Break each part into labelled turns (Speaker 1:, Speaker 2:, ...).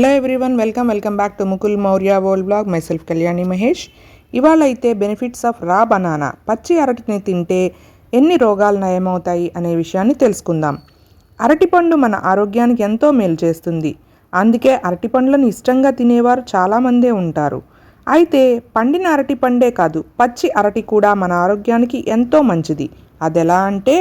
Speaker 1: Hello everyone welcome welcome back to Mukul Maurya world blog my self Kalyani Mahesh ఇవాళ అయితే benefits of రా banana పచ్చి అరటిని తింటే ఎన్ని రోగాలు నయమవుతాయి అనే విషయాన్ని తెలుసుకుందాం. అరటిపండు మన ఆరోగ్యానికి ఎంతో మేలు చేస్తుంది. అందుకే అరటిపండ్లను ఇష్టంగా తినేవారు చాలామందే ఉంటారు. అయితే పండిన అరటి పండే కాదు పచ్చి అరటి కూడా మన ఆరోగ్యానికి ఎంతో మంచిది. అదెలా అంటే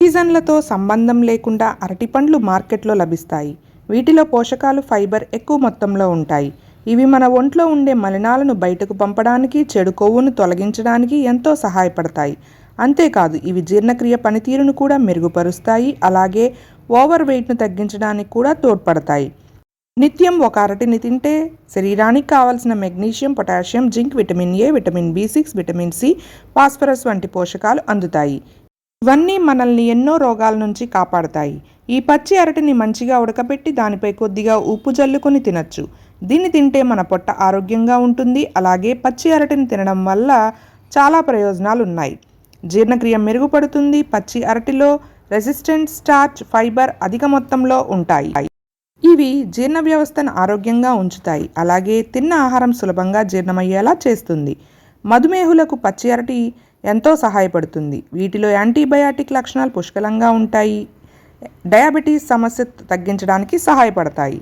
Speaker 1: సీజన్లతో సంబంధం లేకుండా అరటిపండ్లు మార్కెట్లో లభిస్తాయి. వీటిలో పోషకాలు ఫైబర్ ఎక్కువ మొత్తంలో ఉంటాయి. ఇవి మన ఒంట్లో ఉండే మలినాలను బయటకు పంపడానికి చెడు కొవ్వును తొలగించడానికి ఎంతో సహాయపడతాయి. అంతేకాదు ఇవి జీర్ణక్రియ పనితీరును కూడా మెరుగుపరుస్తాయి అలాగే ఓవర్ వెయిట్ను తగ్గించడానికి కూడా తోడ్పడతాయి. నిత్యం ఒక అరటిని తింటే శరీరానికి కావలసిన magnesium potassium zinc vitamin A vitamin B six vitamin C phosphorus వంటి పోషకాలు అందుతాయి. ఇవన్నీ మనల్ని ఎన్నో రోగాల నుంచి కాపాడతాయి. ఈ పచ్చి అరటిని మంచిగా ఉడకబెట్టి దానిపై కొద్దిగా ఉప్పు జల్లుకొని తినచ్చు. దీన్ని తింటే మన పొట్ట ఆరోగ్యంగా ఉంటుంది. అలాగే పచ్చి అరటిని తినడం వల్ల చాలా ప్రయోజనాలు ఉన్నాయి జీర్ణక్రియ మెరుగుపడుతుంది. పచ్చి అరటిలో రెసిస్టెంట్ స్టార్చ్ ఫైబర్ అధిక మొత్తంలో ఉంటాయి. ఇవి జీర్ణ వ్యవస్థను ఆరోగ్యంగా ఉంచుతాయి. అలాగే తిన్న ఆహారం సులభంగా జీర్ణమయ్యేలా చేస్తుంది. మధుమేహులకు పచ్చి అరటి ఎంతో సహాయపడుతుంది. వీటిలో యాంటీబయాటిక్ లక్షణాలు పుష్కలంగా ఉంటాయి. డయాబెటీస్ సమస్య తగ్గించడానికి సహాయపడతాయి.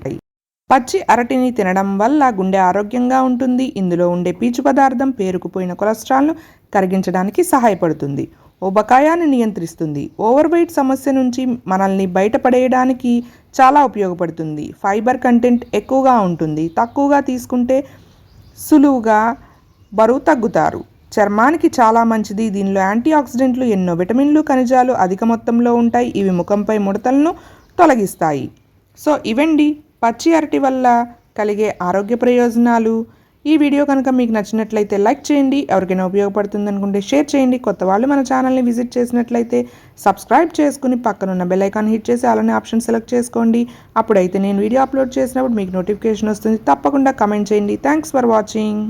Speaker 1: పచ్చి అరటిని తినడం వల్ల గుండె ఆరోగ్యంగా ఉంటుంది. ఇందులో ఉండే పీచు పదార్థం పేరుకుపోయిన కొలెస్ట్రాల్ను కరిగించడానికి సహాయపడుతుంది. ఉబకాయాన్ని నియంత్రిస్తుంది. ఓవర్ వెయిట్ సమస్య నుంచి మనల్ని బయటపడేయడానికి చాలా ఉపయోగపడుతుంది. ఫైబర్ కంటెంట్ ఎక్కువగా ఉంటుంది. తక్కువగా తీసుకుంటే సులువుగా బరువు తగ్గుతారు. చర్మానికి చాలా మంచిది. దీనిలో యాంటీ ఆక్సిడెంట్లు ఎన్నో విటమిన్లు ఖనిజాలు అధిక మొత్తంలో ఉంటాయి. ఇవి ముఖంపై ముడతలను తొలగిస్తాయి. సో ఇవండి. పచ్చి అరటి వల్ల కలిగే ఆరోగ్య ప్రయోజనాలు. ఈ వీడియో కనుక మీకు నచ్చినట్లయితే లైక్ చేయండి. ఎవరికైనా ఉపయోగపడుతుంది అనుకుంటే షేర్ చేయండి. కొత్త వాళ్ళు మన ఛానల్ని విజిట్ చేసినట్లయితే సబ్స్క్రైబ్ చేసుకుని పక్కనున్న బెల్ ఐకాన్ హిట్ చేసి అలానే ఆప్షన్ సెలెక్ట్ చేసుకోండి. అప్పుడైతే నేను వీడియో అప్లోడ్ చేసినప్పుడు మీకు నోటిఫికేషన్ వస్తుంది. తప్పకుండా కమెంట్ చేయండి. Thanks for watching.